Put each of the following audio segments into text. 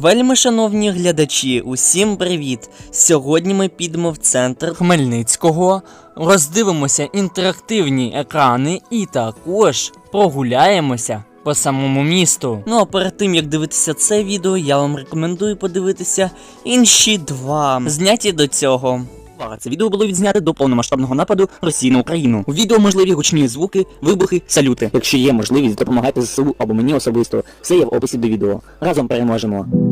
Вельми шановні глядачі, усім привіт! Сьогодні ми підемо в центр Хмельницького, роздивимося інтерактивні екрани і також прогуляємося по самому місту. Ну а перед тим як дивитися це відео, я вам рекомендую подивитися інші два, зняті до цього. Це відео було відзнято до повномасштабного нападу Росії на Україну. У відео можливі гучні звуки, вибухи, салюти. Якщо є можливість, допомагайте ЗСУ або мені особисто. Все є в описі до відео. Разом переможемо.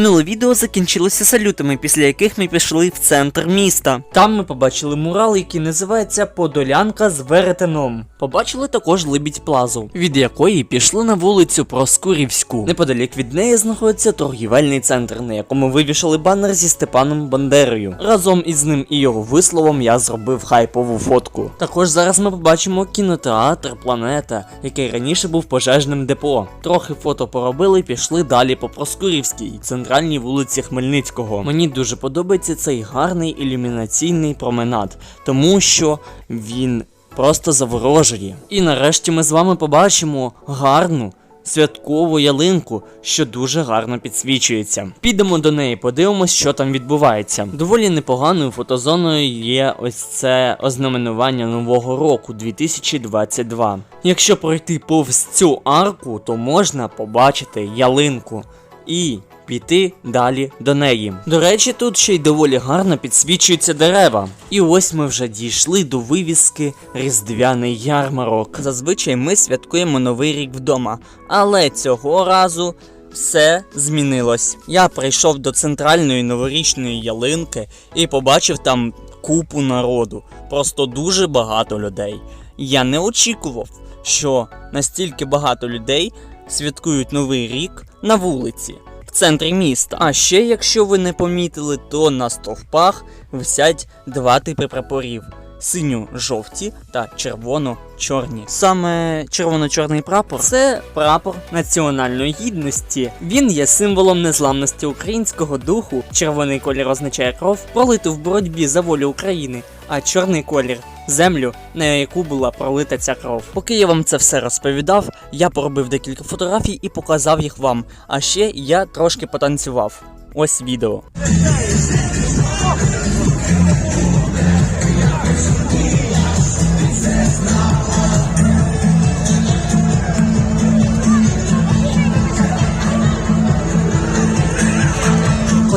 Минуле відео закінчилося салютами, після яких ми пішли в центр міста. Там ми побачили мурал, який називається Подолянка з веретеном. Побачили також Либідь Плазу, від якої пішли на вулицю Проскурівську. Неподалік від неї знаходиться торгівельний центр, на якому вивішали банер зі Степаном Бандерою. Разом із ним і його висловом я зробив хайпову фотку. Також зараз ми побачимо кінотеатр Планета, який раніше був пожежним депо. Трохи фото поробили пішли далі по Проскурівській, центральній вулиці Хмельницького. Мені дуже подобається цей гарний ілюмінаційний променад, тому що він просто заворожує. І нарешті ми з вами побачимо гарну. Святкову ялинку, що дуже гарно підсвічується. Підемо до неї, подивимось, що там відбувається. Доволі непоганою фотозоною є ось це ознаменування нового року 2022. Якщо пройти повз цю арку, то можна побачити ялинку і піти далі до неї. До речі, тут ще й доволі гарно підсвічуються дерева. І ось ми вже дійшли до вивіски Різдвяний ярмарок. Зазвичай ми святкуємо новий рік вдома, але цього разу. Все змінилось. Я прийшов до центральної новорічної ялинки і побачив там купу народу. Просто дуже багато людей. Я не очікував, що настільки багато людей святкують новий рік на вулиці в центрі міста. А ще, якщо ви не помітили, то на стовпах висять два типи прапорів: синьо-жовті та червоно-чорні. Саме червоно-чорний прапор це прапор національної гідності. Він є символом незламності українського духу. Червоний колір означає кров, пролиту в боротьбі за волю України, а чорний колір землю, на яку була пролита ця кров. Поки я вам це все розповідав, я поробив декілька фотографій і показав їх вам. А ще я трошки потанцював. Ось відео.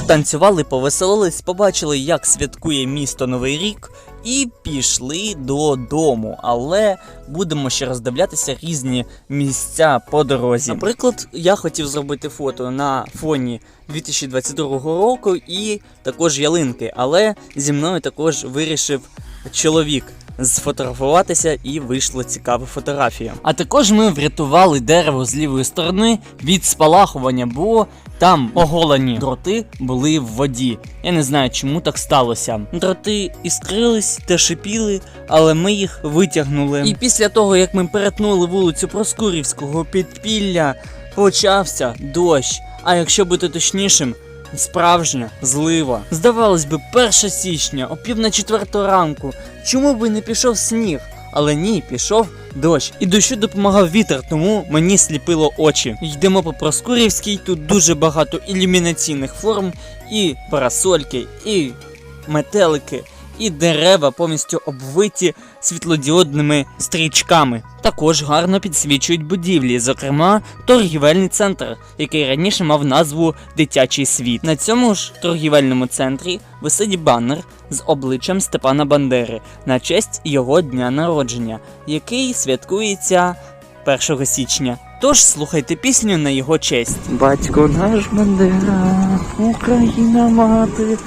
Потанцювали, повеселились, побачили, як святкує місто Новий рік, і пішли додому. Але будемо ще роздивлятися різні місця по дорозі. Наприклад, я хотів зробити фото на фоні 2022 року і також ялинки, але зі мною також вирішив чоловік. Сфотографуватися і вийшла цікава фотографія. А також ми врятували дерево з лівої сторони від спалахування, бо там оголені дроти були в воді. Я не знаю, чому так сталося. Дроти іскрились та шипіли, але ми їх витягнули. І після того, як ми перетнули вулицю Проскурівського підпілля, почався дощ. А якщо бути точнішим, Справжня злива. Здавалось би, 1 січня, о пів на четверту ранку. Чому би не пішов сніг? Але ні, пішов дощ. І дощу допомагав вітер, тому мені сліпило очі. Йдемо по Проскурівській, тут дуже багато ілюмінаційних форм, і парасольки, і метелики, і дерева повністю обвиті світлодіодними стрічками. Також гарно підсвічують будівлі, зокрема торгівельний центр, який раніше мав назву Дитячий світ. На цьому ж торгівельному центрі висить банер з обличчям Степана Бандери на честь його дня народження, який святкується 1 січня. Тож слухайте пісню на його честь. Батько наш Бандера, Україна мати.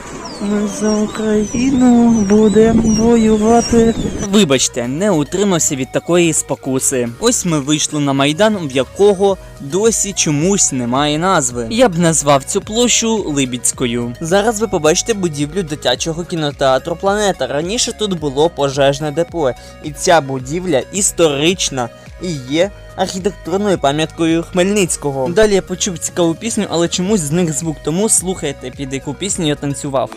Ми за Україну будемо воювати. Вибачте, не утримався від такої спокуси. Ось ми вийшли на майдан, в якого досі чомусь немає назви. Я б назвав цю площу Либідською. Зараз ви побачите будівлю дитячого кінотеатру Планета. Раніше тут було пожежне депо, і ця будівля історична і є архітектурною пам'яткою Хмельницького. Далі я почув цікаву пісню, але чомусь з них звук, тому слухайте, під яку пісню я танцював.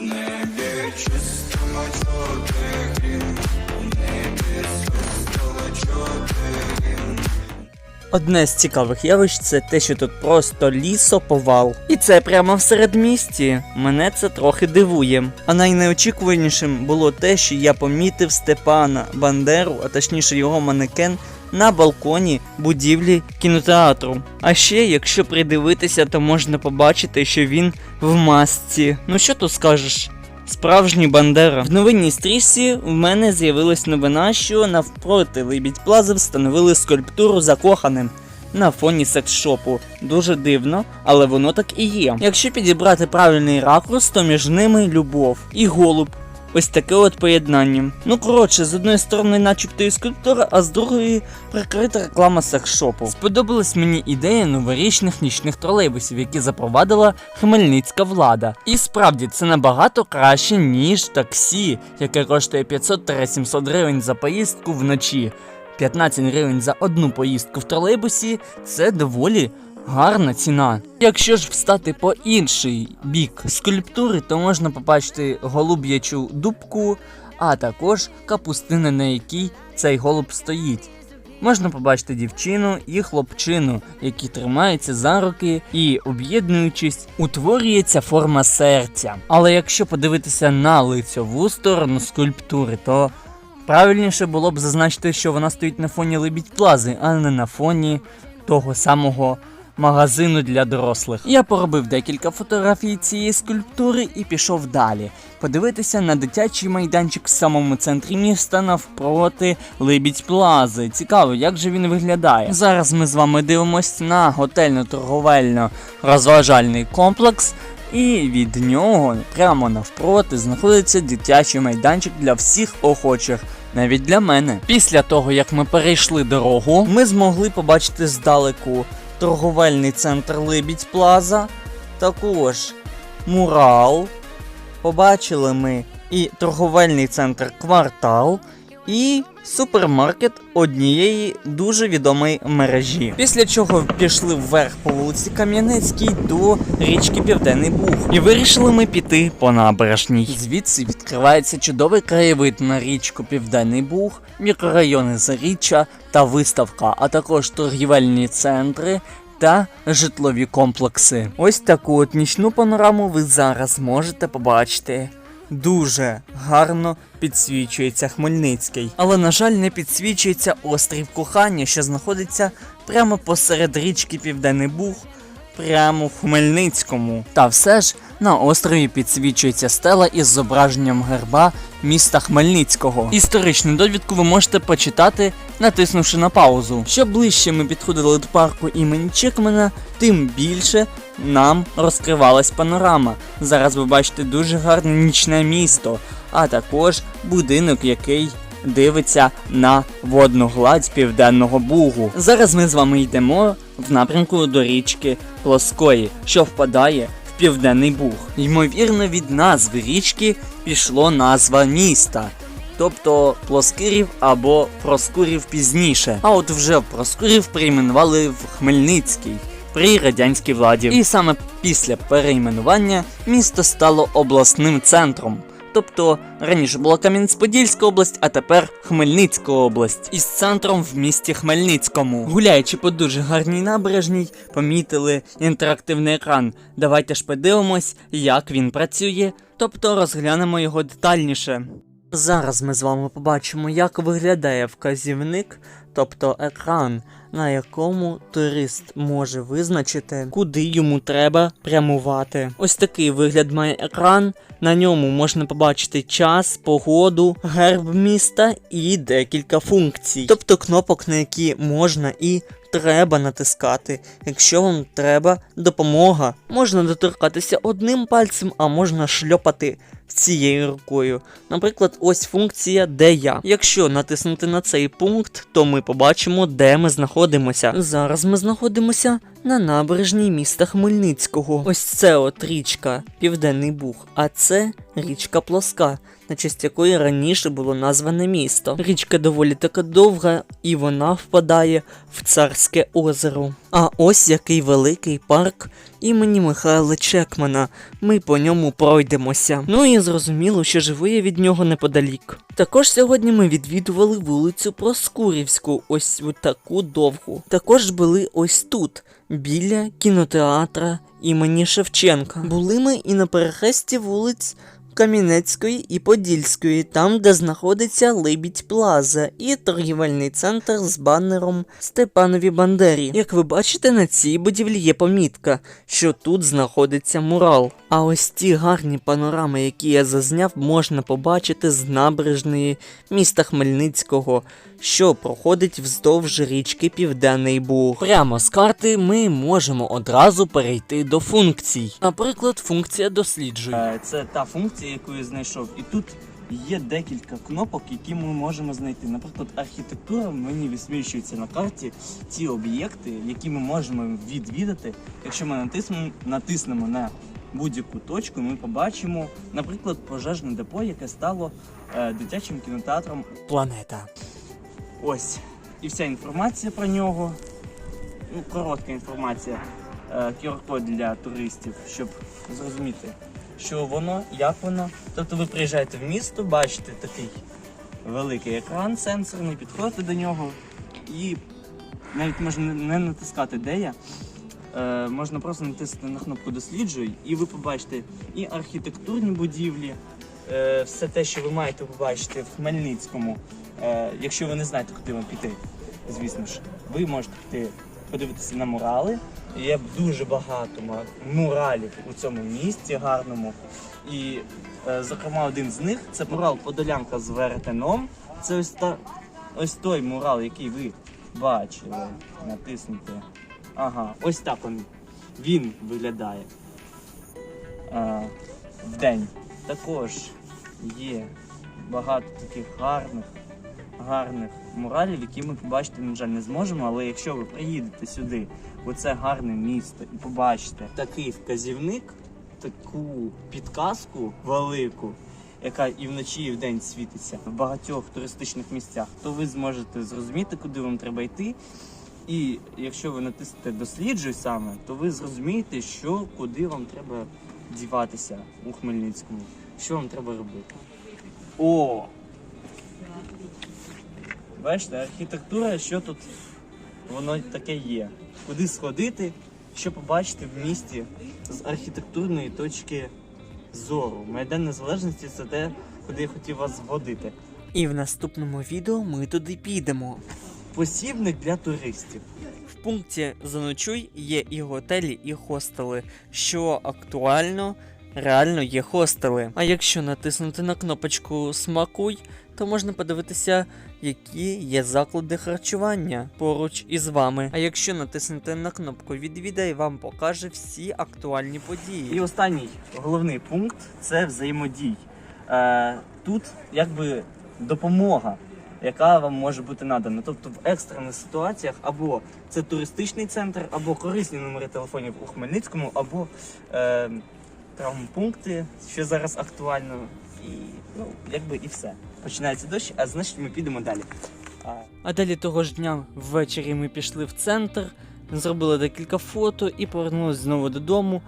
Одне з цікавих явищ це те, що тут просто лісоповал. І це прямо в середмісті. Мене це трохи дивує. А найнеочікуванішим було те, що я помітив Степана Бандеру, а точніше його манекен. На балконі будівлі кінотеатру. А ще, якщо придивитися, то можна побачити, що він в масці. Ну що тут скажеш? Справжній Бандера. В новинній стрічці в мене з'явилась новина, що навпроти Либідь Плази встановили скульптуру закоханим на фоні секс-шопу. Дуже дивно, але воно так і є. Якщо підібрати правильний ракурс, то між ними любов і голуб. Ось таке от поєднання. Ну коротше, з одної сторони, начебто і скульптура, а з другої прикрита реклама секс-шопу. Сподобалась мені ідея новорічних нічних тролейбусів, які запровадила хмельницька влада. І справді це набагато краще, ніж таксі, яке коштує 500-700 гривень за поїздку вночі. 15 гривень за одну поїздку в тролейбусі це доволі гарна ціна. Якщо ж встати по інший бік скульптури, то можна побачити голуб'ячу дубку, а також капустини, на якій цей голуб стоїть. Можна побачити дівчину і хлопчину, які тримаються за руки і, об'єднуючись, утворюється форма серця. Але якщо подивитися на лицьову сторону скульптури, то правильніше було б зазначити, що вона стоїть на фоні Лебідь Плази, а не на фоні того самого магазину для дорослих. Я поробив декілька фотографій цієї скульптури і пішов далі. Подивитися на дитячий майданчик в самому центрі міста навпроти Либідь Плази. Цікаво, як же він виглядає. Зараз ми з вами дивимось на готельно-торговельно-розважальний комплекс. І від нього прямо навпроти знаходиться дитячий майданчик для всіх охочих, навіть для мене. Після того, як ми перейшли дорогу, ми змогли побачити здалеку торговельний центр Либідь Плаза, також мурал. Побачили ми і торговельний центр Квартал, і супермаркет однієї дуже відомої мережі. Після чого пішли вверх по вулиці Кам'янецькій до річки Південний Буг. І вирішили ми піти по набережній. Звідси відкривається чудовий краєвид на річку Південний Буг, мікрорайони Заріччя та виставка, а також торгівельні центри. Та житлові комплекси. Ось таку от нічну панораму ви зараз можете побачити. Дуже гарно підсвічується Хмельницький. Але, на жаль, не підсвічується острів кохання, що знаходиться прямо посеред річки Південний Буг, прямо в Хмельницькому. Та все ж на острові підсвічується стела із зображенням герба міста Хмельницького. Історичну довідку ви можете почитати, натиснувши на паузу. Що ближче ми підходили до парку імені Чекмена, тим більше нам розкривалась панорама. Зараз ви бачите дуже гарне нічне місто, а також будинок, який дивиться на водну гладь південного бугу. Зараз ми з вами йдемо в напрямку до річки Плоскої, що впадає південний буг. Ймовірно, від назви річки пішло назва міста. Тобто Плоскирів або Проскурів пізніше. А от вже Проскурів перейменували в Хмельницький при радянській владі. І саме після перейменування місто стало обласним центром. Тобто раніше була Кам'янець-Подільська область, а тепер Хмельницька область із центром в місті Хмельницькому. Гуляючи по дуже гарній набережній, помітили інтерактивний екран. Давайте ж подивимось, як він працює, тобто розглянемо його детальніше. Зараз ми з вами побачимо, як виглядає вказівник, тобто екран, на якому турист може визначити, куди йому треба прямувати. Ось такий вигляд має екран. На ньому можна побачити час, погоду, герб міста і декілька функцій, тобто кнопок, на які можна і треба натискати. Якщо вам треба допомога, можна доторкатися одним пальцем, а можна шльопати цією рукою. Наприклад, ось функція де я. Якщо натиснути на цей пункт, то ми побачимо, де ми знаходимося. Зараз ми знаходимося на набережній міста Хмельницького. Ось це от річка Південний Буг, а це річка Плоска. На честь якої раніше було назване місто. Річка доволі така довга, і вона впадає в царське озеро. А ось який великий парк імені Михайла Чекмана. Ми по ньому пройдемося. Ну і зрозуміло, що живу я від нього неподалік. Також сьогодні ми відвідували вулицю Проскурівську, ось таку довгу. Також були ось тут, біля кінотеатра імені Шевченка. Були ми і на перехресті вулиць Кам'янецької і Подільської, там, де знаходиться Либідь Плаза і торгівельний центр з банером Степанові Бандері. Як ви бачите, на цій будівлі є помітка, що тут знаходиться мурал. А ось ті гарні панорами, які я зазняв, можна побачити з набережної міста Хмельницького, що проходить вздовж річки Південний Буг. Прямо з карти ми можемо одразу перейти до функцій. Наприклад, функція досліджуй. Е, Це та функція, яку я знайшов. І тут є декілька кнопок, які ми можемо знайти. Наприклад, архітектура мені висвічується на карті ті об'єкти, які ми можемо відвідати. Якщо ми натиснемо, натиснемо на будь-яку точку, ми побачимо, наприклад, пожежне депо, яке стало е, дитячим кінотеатром. Планета. Ось і вся інформація про нього. Ну, коротка інформація. е, QR-код для туристів, щоб зрозуміти, що воно, як воно. Тобто ви приїжджаєте в місто, бачите такий великий екран сенсорний, підходите до нього і навіть можна не- натискати, де я. Е, можна просто натиснути на кнопку досліджуй, і ви побачите і архітектурні будівлі, е, все те, що ви маєте побачити в Хмельницькому. Е, якщо ви не знаєте, куди вам піти, звісно ж, ви можете піти подивитися на мурали. Є дуже багато муралів у цьому місті гарному. І, е, зокрема, один з них це мурал Подолянка з веретеном. Це ось та ось той мурал, який ви бачили. Натиснути. Ага, ось так він, він виглядає а, в день. Також є багато таких гарних, гарних муралів, які ми побачити, на жаль, не зможемо. Але якщо ви приїдете сюди, в це гарне місто, і побачите такий вказівник, таку підказку велику, яка і вночі, і вдень світиться в багатьох туристичних місцях, то ви зможете зрозуміти, куди вам треба йти. І якщо ви натиснете досліджуй саме, то ви зрозумієте, що куди вам треба діватися у Хмельницькому, що вам треба робити. О! Бачите, архітектура, що тут воно таке є. Куди сходити, що побачити в місті з архітектурної точки зору. Майдан Незалежності це те, куди я хотів вас вводити. І в наступному відео ми туди підемо. Посібник для туристів. В пункті Заночуй є і готелі, і хостели, що актуально. Реально є хостели. А якщо натиснути на кнопочку Смакуй, то можна подивитися, які є заклади харчування поруч із вами. А якщо натиснути на кнопку Відвідай, вам покаже всі актуальні події. І останній головний пункт це взаємодій. Е, тут якби допомога, яка вам може бути надана. Тобто в екстрених ситуаціях або це туристичний центр, або корисні номери телефонів у Хмельницькому, або е, травмпункти, що зараз актуально. І ну, якби і все. Починається дощ, а значить ми підемо далі. А, А далі того ж дня ввечері ми пішли в центр, зробили декілька фото і повернулися знову додому.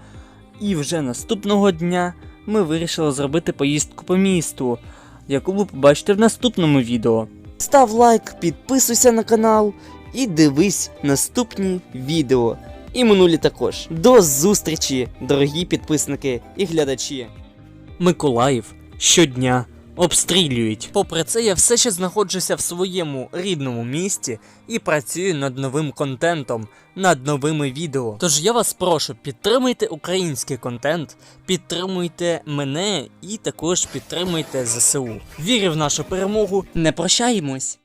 І вже наступного дня ми вирішили зробити поїздку по місту, яку ви побачите в наступному відео. Став лайк, підписуйся на канал і дивись наступні відео. І минулі також. До зустрічі, дорогі підписники і глядачі. Миколаїв щодня обстрілюють. Попри це, я все ще знаходжуся в своєму рідному місті і працюю над новим контентом, над новими відео. Тож я вас прошу, підтримуйте український контент, підтримуйте мене і також підтримуйте ЗСУ. Вірю в нашу перемогу. Не прощаємось.